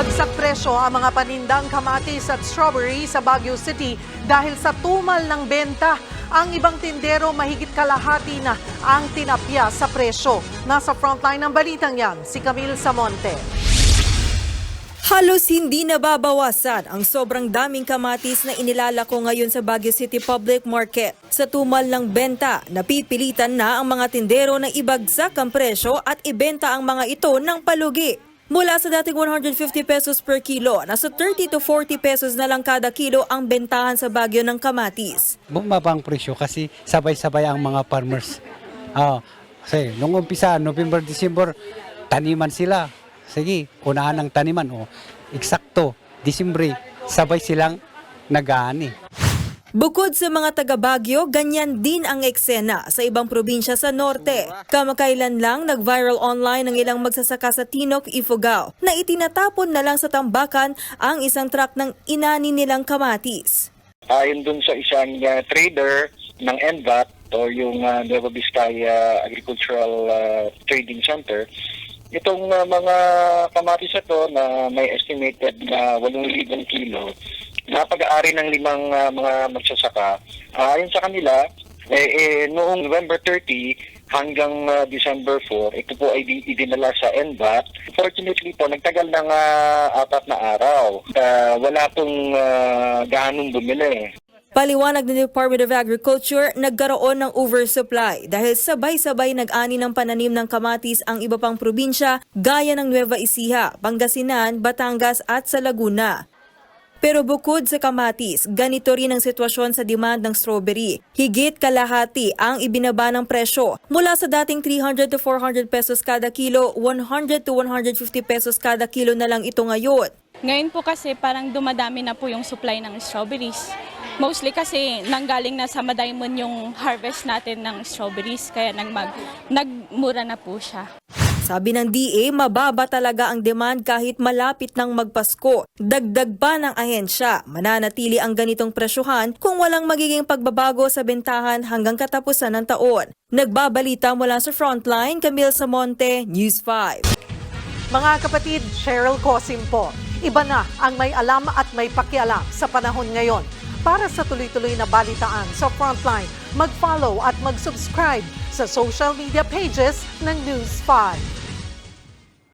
Bagsak presyo ang mga panindang kamatis at strawberry sa Baguio City dahil sa tumal ng benta. Ang ibang tindero mahigit kalahati na ang tinapya sa presyo. Nasa frontline ng balitang yan, si Camille Samonte. Halos hindi nababawasan ang sobrang daming kamatis na inilalako ngayon sa Baguio City Public Market. Sa tumal ng benta, napipilitan na ang mga tindero na ibagsak ang presyo at ibenta ang mga ito ng palugi. Mula sa dating 150 pesos per kilo, nasa 30 to 40 pesos na lang kada kilo ang bentahan sa Baguio ng kamatis. bumaba ang presyo kasi sabay-sabay ang mga farmers. Ah, kasi nung umpisa, November, December, taniman sila. Sige, unahan ng taniman. Oh, eksakto, Disyembre, sabay silang nag-aani. Bukod sa mga taga Baguio, ganyan din ang eksena sa ibang probinsya sa norte. Kamakailan lang nag-viral online ang ilang magsasaka sa Tinok, Ifugao na itinatapon na lang sa tambakan ang isang truck ng inani nilang kamatis. ayon dun sa isang uh, trader ng NVAT o yung uh, Nueva Vizcaya Agricultural uh, Trading Center, itong uh, mga kamatis ito na may estimated na 8,000 kilo, na pag-aari ng limang uh, mga magsasaka, uh, ayon sa kanila, eh, eh, noong November 30 hanggang uh, December 4, ito po ay di- idinala sa NVAT. Fortunately po, nagtagal ng uh, apat na araw. Uh, wala pong uh, ganong bumili. Paliwanag ng Department of Agriculture, nagkaroon ng oversupply dahil sabay-sabay nag-ani ng pananim ng kamatis ang iba pang probinsya gaya ng Nueva Ecija, Pangasinan, Batangas at sa Laguna. Pero bukod sa kamatis, ganito rin ang sitwasyon sa demand ng strawberry. Higit kalahati ang ibinaba ng presyo. Mula sa dating 300 to 400 pesos kada kilo, 100 to 150 pesos kada kilo na lang ito ngayon. Ngayon po kasi parang dumadami na po yung supply ng strawberries. Mostly kasi nanggaling na sa Madaimon yung harvest natin ng strawberries kaya nagmag, nagmura na po siya. Sabi ng DA, mababa talaga ang demand kahit malapit ng magpasko. Dagdag pa ng ahensya, mananatili ang ganitong presyuhan kung walang magiging pagbabago sa bentahan hanggang katapusan ng taon. Nagbabalita mula sa Frontline, Camille Samonte, News 5. Mga kapatid, Cheryl Cosim po. Iba na ang may alam at may pakialam sa panahon ngayon. Para sa tuloy-tuloy na balitaan sa Frontline, mag-follow at mag-subscribe sa social media pages ng News 5.